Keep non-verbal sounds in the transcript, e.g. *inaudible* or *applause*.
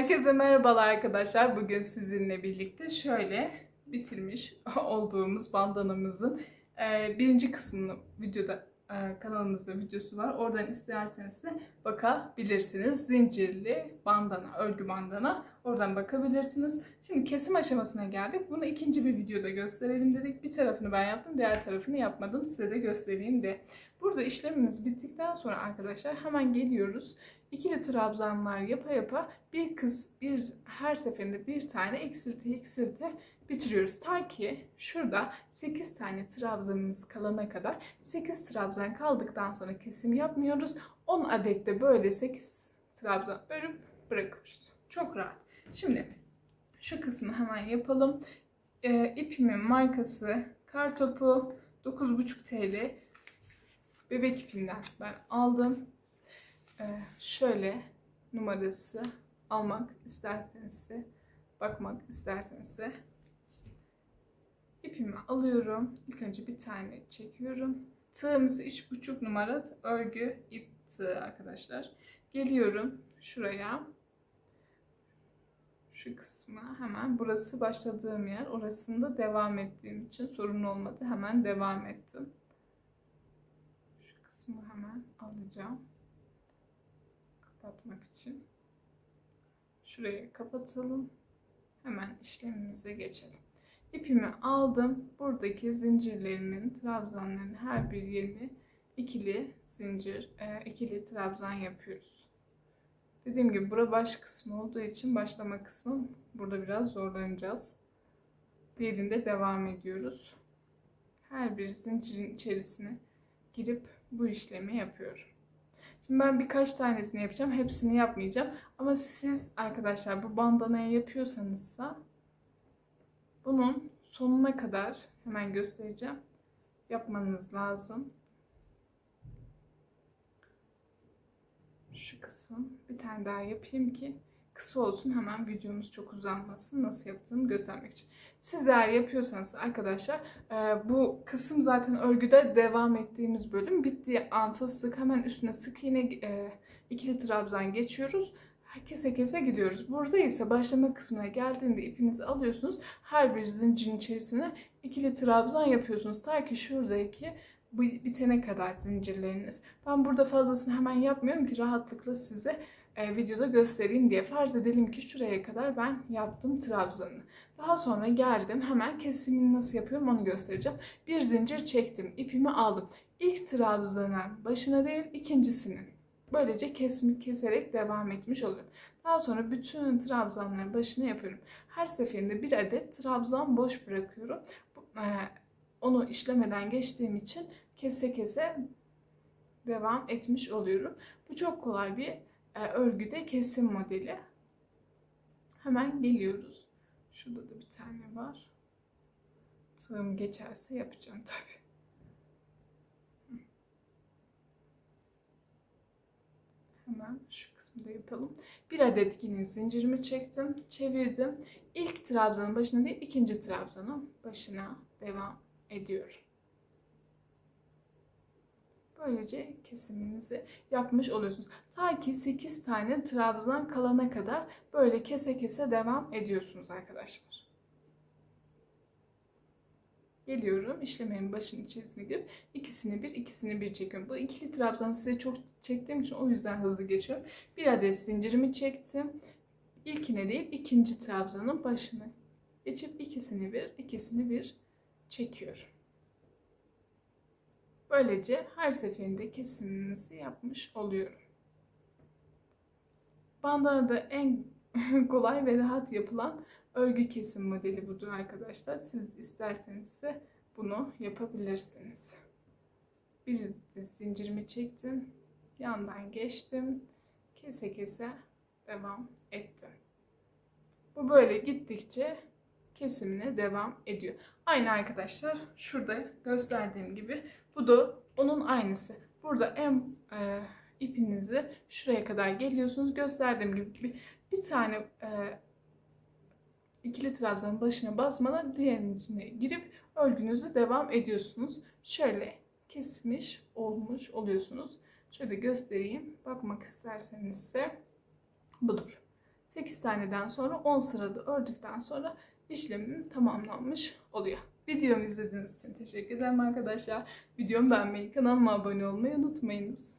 Herkese merhabalar arkadaşlar. Bugün sizinle birlikte şöyle bitirmiş *laughs* olduğumuz bandanamızın e, birinci kısmını videoda e, kanalımızda videosu var. Oradan isterseniz de bakabilirsiniz. Zincirli bandana, örgü bandana. Oradan bakabilirsiniz. Şimdi kesim aşamasına geldik. Bunu ikinci bir videoda gösterelim dedik. Bir tarafını ben yaptım, diğer tarafını yapmadım. Size de göstereyim de. Burada işlemimiz bittikten sonra arkadaşlar hemen geliyoruz. İkili trabzanlar yapa yapa bir kız bir her seferinde bir tane eksilti eksilti bitiriyoruz. Ta ki şurada 8 tane trabzanımız kalana kadar 8 trabzan kaldıktan sonra kesim yapmıyoruz. 10 adet de böyle 8 trabzan örüp bırakıyoruz. Çok rahat. Şimdi şu kısmı hemen yapalım. Ee, ipimin markası Kartopu 9,5 TL. Bebek ipinden ben aldım. Ee, şöyle numarası almak isterseniz de bakmak isterseniz de ipimi alıyorum. İlk önce bir tane çekiyorum. Tığımız 3,5 numara örgü ip tığı arkadaşlar. Geliyorum şuraya. Şu kısma hemen burası başladığım yer. Orasında devam ettiğim için sorun olmadı. Hemen devam ettim. Şu kısmı hemen alacağım kapatmak için. Şurayı kapatalım. Hemen işlemimize geçelim. İpimi aldım. Buradaki zincirlerimin, trabzanların her bir yerini ikili zincir, e, ikili trabzan yapıyoruz. Dediğim gibi bura baş kısmı olduğu için başlama kısmı burada biraz zorlanacağız. Diğerinde devam ediyoruz. Her bir zincirin içerisine girip bu işlemi yapıyorum. Şimdi ben birkaç tanesini yapacağım. Hepsini yapmayacağım. Ama siz arkadaşlar bu bandanayı yapıyorsanız da bunun sonuna kadar hemen göstereceğim. Yapmanız lazım. Şu kısım bir tane daha yapayım ki kısa olsun hemen videomuz çok uzanmasın. Nasıl yaptığımı göstermek için. Siz eğer yapıyorsanız arkadaşlar e, bu kısım zaten örgüde devam ettiğimiz bölüm. Bittiği an fıstık hemen üstüne sık iğne e, ikili trabzan geçiyoruz. Kese kese gidiyoruz. Burada ise başlama kısmına geldiğinde ipinizi alıyorsunuz. Her bir zincirin içerisine ikili trabzan yapıyorsunuz. Ta ki şuradaki bitene kadar zincirleriniz. Ben burada fazlasını hemen yapmıyorum ki rahatlıkla size e, videoda göstereyim diye. Farz edelim ki şuraya kadar ben yaptım trabzanı. Daha sonra geldim hemen kesimini nasıl yapıyorum onu göstereceğim. Bir zincir çektim, ipimi aldım. İlk trabzana başına değil ikincisinin. Böylece kesimi keserek devam etmiş oluyorum. Daha sonra bütün trabzanların başına yapıyorum. Her seferinde bir adet trabzan boş bırakıyorum. E, onu işlemeden geçtiğim için kese kese devam etmiş oluyorum. Bu çok kolay bir e, örgüde kesim modeli. Hemen geliyoruz. Şurada da bir tane var. Tığım geçerse yapacağım tabi. Hemen şu kısmı da yapalım. Bir adet yine zincirimi çektim, çevirdim. İlk trabzanın başına değil, ikinci trabzanın başına devam ediyorum. Böylece kesiminizi yapmış oluyorsunuz. Ta ki 8 tane trabzan kalana kadar böyle kese kese devam ediyorsunuz arkadaşlar. Geliyorum işlemenin başının içerisine girip ikisini bir ikisini bir çekiyorum. Bu ikili trabzan size çok çektiğim için o yüzden hızlı geçiyorum. Bir adet zincirimi çektim. İlkine değil ikinci trabzanın başını geçip ikisini bir ikisini bir çekiyorum. Böylece her seferinde kesimimizi yapmış oluyorum. Bandana da en *laughs* kolay ve rahat yapılan örgü kesim modeli budur arkadaşlar. Siz isterseniz ise bunu yapabilirsiniz. Bir zincirimi çektim. Yandan geçtim. Kese kese devam ettim. Bu böyle gittikçe kesimine devam ediyor. Aynı arkadaşlar şurada gösterdiğim gibi bu da onun aynısı. Burada en e, ipinizi şuraya kadar geliyorsunuz. Gösterdiğim gibi bir, bir tane e, ikili trabzanın başına basmadan diğerinin içine girip örgünüzü devam ediyorsunuz. Şöyle kesmiş olmuş oluyorsunuz. Şöyle göstereyim. Bakmak isterseniz ise budur. 8 taneden sonra 10 sırada ördükten sonra işlemim tamamlanmış oluyor. Videomu izlediğiniz için teşekkür ederim arkadaşlar. Videomu beğenmeyi, kanalıma abone olmayı unutmayınız.